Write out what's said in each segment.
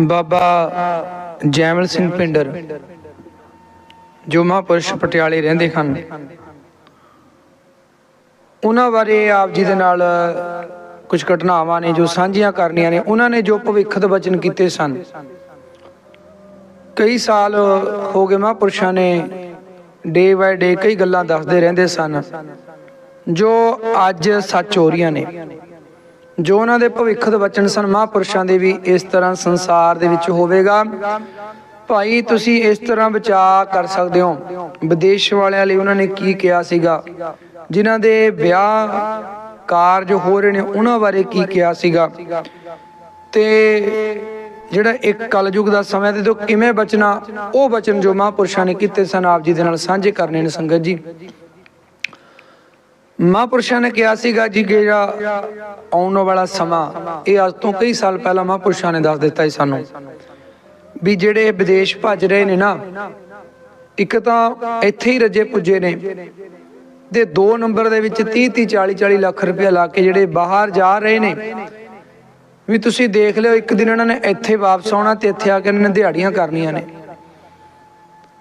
ਬਾਬਾ ਜੈਮਲ ਸਿੰਘ ਪਿੰਡਰ, ਜੋ ਮਹਾਂਪੁਰਸ਼ ਪਟਿਆਲੇ ਰਹਿੰਦੇ ਹਨ। ਉਹਨਾਂ ਬਾਰੇ ਆਪ ਜੀ ਦੇ ਨਾਲ ਕੁਝ ਘਟਨਾਵਾਂ ਨੇ ਜੋ ਸਾਂਝੀਆਂ ਕਰਨੀਆਂ ਨੇ। ਉਹਨਾਂ ਨੇ ਜੋ ਭਵਿੱਖ ਦੇ ਵਚਨ ਕੀਤੇ ਸਨ। ਕਈ ਸਾਲ ਹੋ ਗਏ ਮਹਾਂਪੁਰਸ਼ਾਂ ਨੇ ਡੇ ਬਾਏ ਡੇ ਕਈ ਗੱਲਾਂ ਦੱਸਦੇ ਰਹਿੰਦੇ ਸਨ, ਜੋ ਅੱਜ ਸੱਚ ਹੋ ਰਹੀਆਂ ਨੇ। ਜੋ ਉਹਨਾਂ ਦੇ ਭਵਿੱਖ ਦੇ ਵਚਨ ਸਨ, ਮਹਾਂਪੁਰਸ਼ਾਂ ਦੇ ਵੀ ਇਸ ਤਰ੍ਹਾਂ ਸੰਸਾਰ ਦੇ ਵਿੱਚ ਹੋਵੇਗਾ। ਭਾਈ, ਤੁਸੀਂ ਇਸ ਤਰ੍ਹਾਂ ਬਚਾ ਕਰ ਸਕਦੇ ਹੋ। ਵਿਦੇਸ਼ ਵਾਲਿਆਂ ਲਈ ਉਹਨਾਂ ਨੇ ਕੀ ਕਿਹਾ ਸੀਗਾ? ਜਿਨ੍ਹਾਂ ਦੇ ਵਿਆਹ ਕਾਰਜ ਹੋ ਰਹੇ ਨੇ, ਉਹਨਾਂ ਬਾਰੇ ਕੀ ਕਿਹਾ ਸੀਗਾ? ਤੇ ਜਿਹੜਾ ਇੱਕ ਕਲਯੁਗ ਦਾ ਸਮਾਂ ਤੇ ਤੋਂ ਕਿਵੇਂ ਬਚਣਾ, ਉਹ ਬਚਨ ਜੋ ਮਹਾਂਪੁਰਸ਼ਾਂ ਨੇ ਕੀਤੇ ਸਨ, ਆਪ ਜੀ ਦੇ ਨਾਲ ਸਾਂਝੇ ਕਰਨੇ ਨੇ ਸੰਗਤ ਜੀ। ਮਹਾਂਪੁਰਸ਼ਾਂ ਨੇ ਕਿਹਾ ਸੀਗਾ ਜੀ ਕਿ ਜਿਹੜਾ ਆਉਣ ਵਾਲਾ ਸਮਾਂ, ਇਹ ਅੱਜ ਤੋਂ ਕਈ ਸਾਲ ਪਹਿਲਾਂ ਮਹਾਂਪੁਰਸ਼ਾਂ ਨੇ ਦੱਸ ਦਿੱਤਾ ਸੀ ਸਾਨੂੰ। ਵੀ ਜਿਹੜੇ ਵਿਦੇਸ਼ ਭੱਜ ਰਹੇ ਨੇ ਨਾ, ਇੱਕ ਤਾਂ ਇੱਥੇ ਹੀ ਰੱਜੇ ਪੁੱਜੇ ਨੇ। ਤੇ 2 ਨੰਬਰ ਦੇ ਵਿੱਚ 30 30 40 40 ਲੱਖ ਰੁਪਏ ਲਾ ਕੇ ਜਿਹੜੇ ਬਾਹਰ ਜਾ ਰਹੇ ਨੇ, ਵੀ ਤੁਸੀਂ ਦੇਖ ਲਿਓ, ਇੱਕ ਦਿਨ ਇਹਨਾਂ ਨੇ ਇੱਥੇ ਵਾਪਸ ਆਉਣਾ ਤੇ ਇੱਥੇ ਆ ਕੇ ਇਹਨਾਂ ਨੇ ਦਿਹਾੜੀਆਂ ਕਰਨੀਆਂ ਨੇ।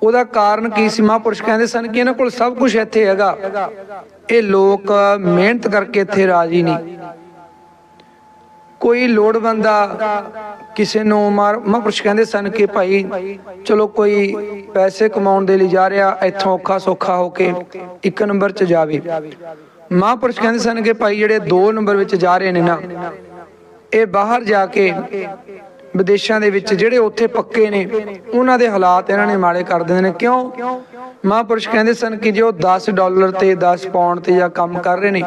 ਉਹਦਾ ਕਾਰਨ ਕੀ ਸੀ? ਮਹਾਂਪੁਰਸ਼ ਕਹਿੰਦੇ ਸਨ ਕਿ ਇਹਨਾਂ ਕੋਲ ਸਭ ਕੁਝ ਇੱਥੇ ਹੈਗਾ। ਇਹ ਲੋਕ ਮਿਹਨਤ ਕਰਕੇ ਇੱਥੇ ਰਾਜੀ ਨਹੀਂ। ਕੋਈ ਲੋੜਵੰਦਾ ਕਿਸੇ ਨੂੰ ਮਾਰ ਮਹਾਂਪੁਰਸ਼ ਕਹਿੰਦੇ ਸਨ ਕਿ ਭਾਈ, ਚਲੋ ਕੋਈ ਪੈਸੇ ਕਮਾਉਣ ਦੇ ਲਈ ਜਾ ਰਿਹਾ, ਇੱਥੋਂ ਔਖਾ ਸੌਖਾ ਹੋ ਕੇ ਇੱਕ ਨੰਬਰ 'ਚ ਜਾਵੇ। ਮਹਾਂਪੁਰਸ਼ ਕਹਿੰਦੇ ਸਨ ਕਿ ਭਾਈ, ਜਿਹੜੇ 2 ਨੰਬਰ ਵਿੱਚ ਜਾ ਰਹੇ ਨੇ ਨਾ, ਇਹ ਬਾਹਰ ਜਾ ਕੇ ਵਿਦੇਸ਼ਾਂ ਦੇ ਵਿੱਚ ਜਿਹੜੇ ਉੱਥੇ ਪੱਕੇ ਨੇ, ਉਹਨਾਂ ਦੇ ਹਾਲਾਤ ਇਹਨਾਂ ਨੇ ਮਾੜੇ ਕਰ ਦਿੰਦੇ ਨੇ। ਕਿਉਂ? ਮਹਾਂਪੁਰਸ਼ ਕਹਿੰਦੇ ਸਨ ਕਿ ਜੇ ਉਹ 10 ਡਾਲਰ ਤੇ 10 ਪਾਉਂਡ ਤੇ ਜਾਂ ਕੰਮ ਕਰ ਰਹੇ ਨੇ,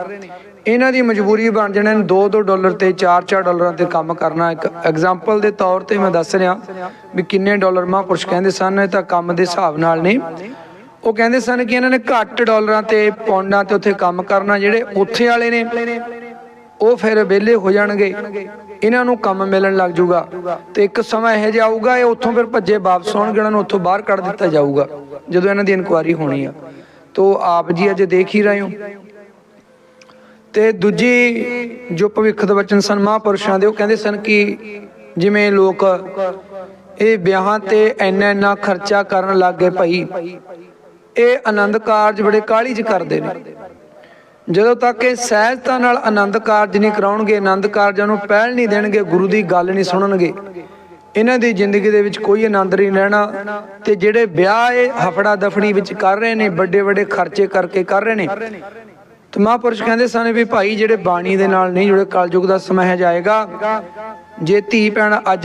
ਇਹਨਾਂ ਦੀ ਮਜਬੂਰੀ ਬਣ ਜਾਣਾ 2-2 ਡਾਲਰ ਤੇ 4-4 ਡਾਲਰਾਂ ਤੇ ਕੰਮ ਕਰਨਾ। ਇੱਕ ਐਗਜ਼ਾਮਪਲ ਦੇ ਤੌਰ ਤੇ ਮੈਂ ਦੱਸ ਰਿਹਾ ਵੀ ਕਿੰਨੇ ਡਾਲਰ ਮਹਾਂਪੁਰਸ਼ ਕਹਿੰਦੇ ਸਨ, ਇਹ ਤਾਂ ਕੰਮ ਦੇ ਹਿਸਾਬ ਨਾਲ ਨੇ। ਉਹ ਕਹਿੰਦੇ ਸਨ ਕਿ ਇਹਨਾਂ ਨੇ ਘੱਟ ਡਾਲਰਾਂ ਤੇ ਪੌਂਡਾਂ ਤੇ ਉੱਥੇ ਕੰਮ ਕਰਨਾ, ਜਿਹੜੇ ਉੱਥੇ ਵਾਲੇ ਨੇ। ਉਹ ਫਿਰ ਵਿਹਲੇ ਹੋ ਜਾਣਗੇ। ਇਹਨਾਂ ਨੂੰ ਕੰਮ ਮਿਲਣ ਲੱਗ ਜਾਊਗਾ। ਤੇ ਇੱਕ ਸਮਾਂ ਇਹੋ ਜਿਹਾ ਆਊਗਾ, ਇਹ ਉੱਥੋਂ ਫਿਰ ਭੱਜੇ ਵਾਪਸ ਆਉਣਗੇ, ਇਹਨਾਂ ਨੂੰ ਉੱਥੋਂ ਬਾਹਰ ਕੱਢ ਦਿੱਤਾ ਜਾਊਗਾ, ਜਦੋਂ ਇਹਨਾਂ ਦੀ ਇਨਕੁਆਰੀ ਹੋਣੀ ਆ। ਤੋ ਆਪ ਜੀ ਅੱਜ ਦੇਖ ਹੀ ਰਹੇ ਹੋ। ਤੇ ਦੂਜੀ ਜੋ ਭਵਿੱਖ ਦੇ ਵਚਨ ਸਨ ਮਹਾਪੁਰਸ਼ਾਂ ਦੇ, ਉਹ ਕਹਿੰਦੇ ਸਨ ਕਿ ਜਿਵੇਂ ਲੋਕ ਇਹ ਵਿਆਹਾਂ ਤੇ ਇੰਨਾ ਇੰਨਾ ਖਰਚਾ ਕਰਨ ਲੱਗ ਗਏ ਭਾਈ, ਇਹ ਆਨੰਦ ਕਾਰਜ ਬੜੇ ਕਾਹਲੀ ਚ ਕਰਦੇ ਨੇ। ਜਦੋਂ ਤੱਕ ਇਹ ਸਹਿਜਤਾ ਨਾਲ ਆਨੰਦ ਕਾਰਜ ਨਹੀਂ ਕਰਾਉਣਗੇ, ਆਨੰਦ ਕਾਰਜਾਂ ਨੂੰ ਪਹਿਲ ਨਹੀਂ ਦੇਣਗੇ, ਗੁਰੂ ਦੀ ਗੱਲ ਨਹੀਂ ਸੁਣਨਗੇ, ਇਹਨਾਂ ਦੀ ਜ਼ਿੰਦਗੀ ਦੇ ਵਿੱਚ ਕੋਈ ਆਨੰਦ ਨਹੀਂ ਰਹਿਣਾ ਤੇ ਜਿਹੜੇ ਵਿਆਹ ਇਹ ਹਫੜਾ ਦਫੜੀ ਵਿੱਚ ਕਰ ਰਹੇ ਨੇ, ਵੱਡੇ ਵੱਡੇ ਖਰਚੇ ਕਰਕੇ ਕਰ ਰਹੇ ਨੇ, ਤੇ ਮਹਾਂਪੁਰਸ਼ ਕਹਿੰਦੇ ਸਨ ਵੀ ਭਾਈ ਜਿਹੜੇ ਬਾਣੀ ਦੇ ਨਾਲ ਨਹੀਂ ਜੁੜੇ, ਕਲਯੁਗ ਦਾ ਸਮਾਂ ਹੈ ਜਾਏਗਾ ਜੇ ਧੀ ਭੈਣ ਅੱਜ